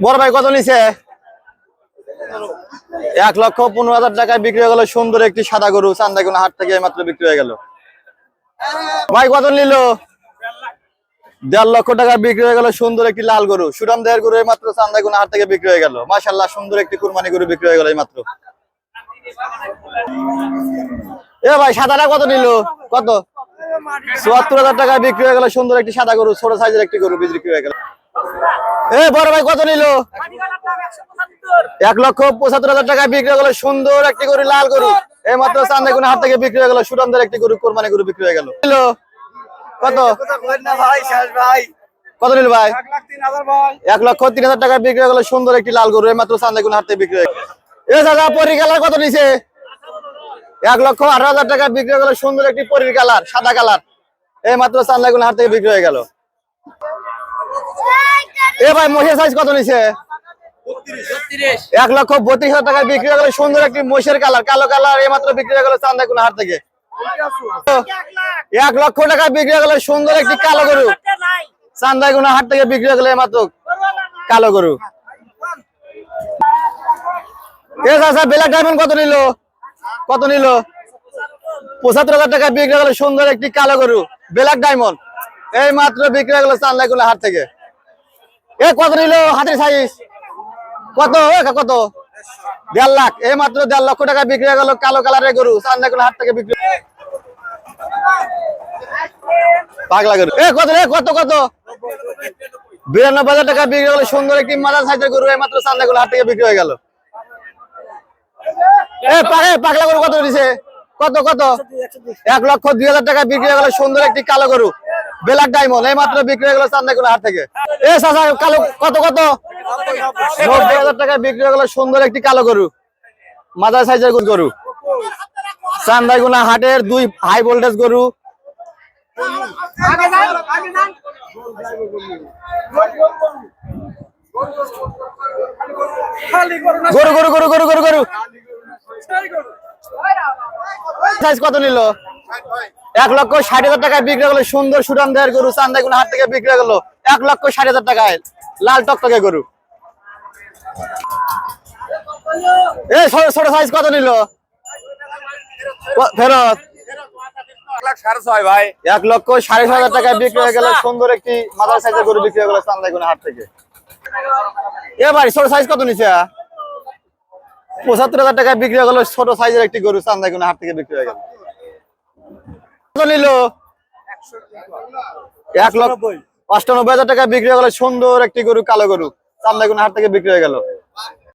বড় ভাই কত নিছে? এক লক্ষ পনেরো হাজার টাকায় বিক্রি হয়ে গেল সুন্দর একটি সাদা গরু চান্দাগুনা হাট থেকে মাত্র বিক্রি হয়ে গেল। ভাই কত নিল? দেড় লক্ষ টাকা বিক্রি হয়ে গেল সুন্দর একটি লাল গরু সুরাম দেহের গরু মাত্র চান্দাগুনা হাট থেকে বিক্রি হয়ে গেল। মাশাল্লাহ সুন্দর একটি কুরবানি গরু বিক্রি হয়ে গেল এই মাত্র। এ ভাই, সাদাটা কত নিল? কত? চুয়াত্তর হাজার টাকায় বিক্রি হয়ে গেল সুন্দর একটি সাদা গরু, ছোট সাইজের একটি গরু বিক্রি হয়ে গেল। কত নিল? এক লক্ষ পঁচাত্তর হাজার বিক্রি হয়ে সুন্দর একটি গরু, লাল গরু। এই মাত্র হাট থেকে বিক্রি হয়ে গেল একটি গরু বিক্রি হয়ে গেল। নিল? ভাই? এক লক্ষ তিন হাজার বিক্রি হয়ে গেল, সুন্দর একটি লাল গরু এই মাত্র বিক্রি হয়ে গেল। দাদা পরি কালার কত নিছে? এক লক্ষ আঠারো হাজার টাকায় বিক্রি হয়ে গেল, সুন্দর একটি পরির কালার, সাদা কালার। এই মাত্র চান্দাগুনা হাট থেকে বিক্রি হয়ে গেল। এ ভাই মহিষের সাইজ কত নিছে? এক লক্ষ বত্রিশ হাজার টাকায় বিক্রি হয়ে গেল সুন্দর একটি মহিষের কালার কালো কালার এই মাত্র বিক্রি হয়ে গেল চান্দাগুনা হাট থেকে। এক লক্ষ টাকায় বিক্রি হয়ে গেল সুন্দর একটি কালো গরু। চান্দাগুনা হাট থেকে বিক্রি হয়ে গেল এই মাত্র কালো গরু। এ চাচা বেলা ডায়মন্ড কত নিল? কত নিল? পঁচাত্তর হাজার টাকা বিক্রি হয়ে গেল সুন্দর একটি কালো গরু। ব্ল্যাক ডায়মন্ড এই মাত্র বিক্রি হয়ে গেল চান্দাগুলো হাট থেকে। এ, কত নিল হাতের সাইজ কত? কত? দেড় লাখ। এই মাত্র দেড় লক্ষ টাকা বিক্রি হয়ে গেল কালো কালারের গরু। চান্দাগুলো হাট থেকে বিক্রি পাগলা গরু। এ, কত কত কত? বিরানব্বই হাজার টাকা বিক্রি হয়ে গেল। সুন্দর একটি মাদার সাইজের গরু এই মাত্র চান্দাগুলো হাট থেকে বিক্রি হয়ে গেল। এ পাগে পাগলা গরু কত দিছে? কত কত? এক লক্ষ দুই হাজার টাকা বিক্রি হয়ে গেল। সুন্দর একটি কালো গরু। বেলাক ডায়মন্ড এই মাত্র বিক্রি হয়ে গেল চান্দাগুলো হাট থেকে। এ চাচা, কালো, কত কত? নব্বই হাজার টাকা বিক্রি হয়ে গেল সুন্দর একটি কালো গরু। মাদার সাইজের গরু। চান্দাইগুনা হাটের দুই হাই ভোল্টেজ গরু। গরু গরু গরু গরু গরু গরু। সাইজ কত নিল? এক লক্ষ ষাট হাজার টাকায় বিক্রি হলো সুন্দর সুরাম দেহের গরু, চান্দাইগুনা হাট থেকে বিক্রি হলো এক লক্ষ ষাট হাজার টাকায় লাল টকটকে গরু। এ, ছোট সাইজ কত নিল? ফেরত। এক লক্ষ হাজার টাকায় বিক্রি হয়ে সুন্দর একটি সাইজের গরু বিক্রি হয়ে হাট থেকে। এবার ছোট সাইজ কত নিছে? পঁচাত্তর হাজার টাকায় বিক্রি হয়ে গেল, ছোট সাইজের একটি গরু চান্দাইগুনা হাট থেকে বিক্রি হয়ে গেল। এক লক্ষ অষ্টানব্বই হাজার টাকা বিক্রি হয়ে গেল সুন্দর একটি গরু, কালো গরু। চান্দাগুন হাট থেকে বিক্রি হয়ে গেল।